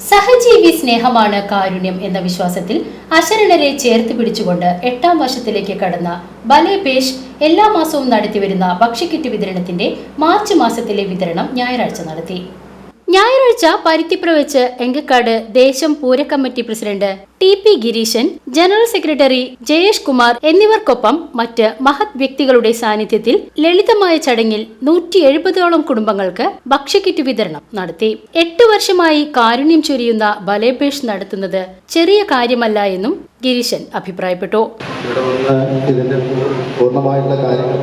സഹജീവി സ്നേഹമാണ് കാരുണ്യം എന്ന വിശ്വാസത്തിൽ അശരണരെ ചേർത്ത് പിടിച്ചുകൊണ്ട് എട്ടാം വർഷത്തിലേക്ക് കടന്ന ബലേപേഷ് എല്ലാ മാസവും നടത്തിവരുന്ന ഭക്ഷ്യക്കിറ്റ് വിതരണത്തിന്റെ മാർച്ച് മാസത്തിലെ വിതരണം ഞായറാഴ്ച നടത്തി. ഞായറാഴ്ച പരുത്തിപ്പുറ വെച്ച് എങ്കക്കാട് ദേശം പൂരക്കമ്മിറ്റി president T P Gireesan general secretary Jayesh Kumar എന്നിവർക്കൊപ്പം മറ്റ് മഹത് വ്യക്തികളുടെ സാന്നിധ്യത്തിൽ ലളിതമായ ചടങ്ങിൽ നൂറ്റി എഴുപതോളം കുടുംബങ്ങൾക്ക് ഭക്ഷ്യക്കിറ്റ് വിതരണം നടത്തി. എട്ട് വർഷമായി കാരുണ്യം ചൊരിയുന്ന ബലേപേഷ് നടത്തുന്നത് ചെറിയ കാര്യമല്ല എന്നും ഗിരീശൻ അഭിപ്രായപ്പെട്ടു. കാര്യങ്ങൾ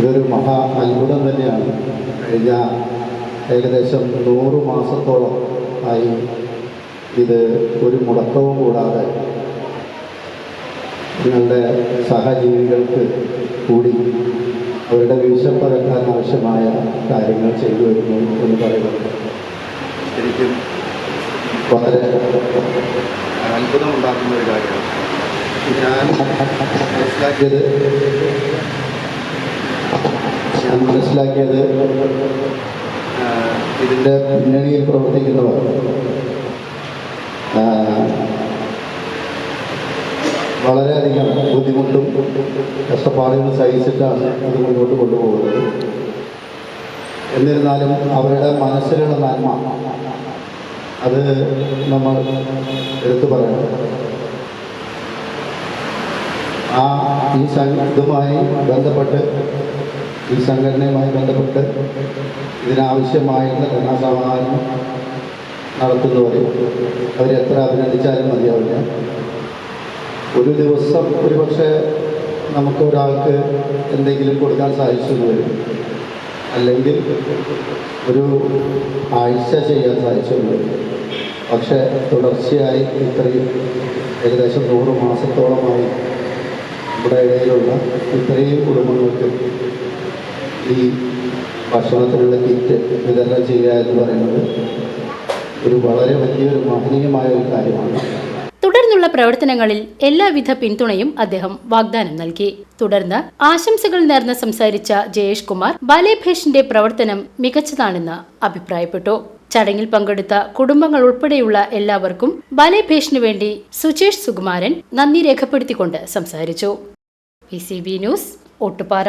ഇതൊരു മഹാ അത്ഭുതം തന്നെയാണ്. കഴിഞ്ഞ ഏകദേശം നൂറ് മാസത്തോളം ആയി ഇത് ഒരു മുടക്കവും കൂടാതെ നിങ്ങളുടെ സഹജീവികൾക്ക് കൂടി അവരുടെ വീശപ്പറക്കാൻ ആവശ്യമായ കാര്യങ്ങൾ ചെയ്തു വരുന്നു എന്ന് പറയുന്നത് ശരിക്കും വളരെ അത്ഭുതമുണ്ടാക്കുന്ന ഒരു കാര്യമാണ്. ഞാൻ മനസ്സിലാക്കിയത് ഞാൻ മനസ്സിലാക്കിയത് ഇതിന്റെ പിന്നണിയിൽ പ്രവർത്തിക്കുന്നവർ. വളരെയധികം ബുദ്ധിമുട്ടും കഷ്ടപ്പാടുകളും സഹിച്ചിട്ടാണ് അത് മുന്നോട്ട് കൊണ്ടുപോകുന്നത്. എന്നിരുന്നാലും അവരുടെ മനസ്സിലുള്ള നന്മ അത് നമ്മൾ എടുത്തു പറയണം. ആ ഈ സംഘ ഇതുമായി ബന്ധപ്പെട്ട് ഈ സംഘടനയുമായി ബന്ധപ്പെട്ട് ഇതിനാവശ്യമായിട്ടുള്ള ധനസമാഹരണം നടത്തുന്നവരെ അവരെത്ര അഭിനന്ദിച്ചാലും മതിയാവില്ല. ഒരു ദിവസം ഒരുപക്ഷെ നമുക്ക് ഒരാൾക്ക് എന്തെങ്കിലും കൊടുക്കാൻ സാധിച്ചു വരും അല്ലെങ്കിൽ ഒരു ആഴ്ച ചെയ്യാൻ സാധിച്ചു വരും പക്ഷേ തുടർച്ചയായി ഇത്രയും ഏകദേശം നൂറ് മാസത്തോളമായി നമ്മുടെ ഇടയിലുള്ള ഇത്രയും കുടുംബങ്ങൾക്ക് ഈ ഭക്ഷണത്തിനുള്ള കിറ്റ് വിതരണം ചെയ്യുക എന്ന് പറയുന്നത് ഒരു വളരെ വലിയൊരു മഹനീയമായ ഒരു കാര്യമാണ്. തുടർന്നുള്ള പ്രവർത്തനങ്ങളിൽ എല്ലാവിധ പിന്തുണയും അദ്ദേഹം വാഗ്ദാനം നൽകി. തുടർന്ന് ആശംസകൾ നേർന്ന് സംസാരിച്ച ജയേഷ് കുമാർ ബാലേഭേഷിന്റെ പ്രവർത്തനം മികച്ചതാണെന്ന് അഭിപ്രായപ്പെട്ടു. ചടങ്ങിൽ പങ്കെടുത്ത കുടുംബങ്ങൾ ഉൾപ്പെടെയുള്ള എല്ലാവർക്കും ബാലേഭേഷിനു വേണ്ടി സുചേഷ് സുകുമാരൻ നന്ദി രേഖപ്പെടുത്തിക്കൊണ്ട് സംസാരിച്ചു. B news Ottupara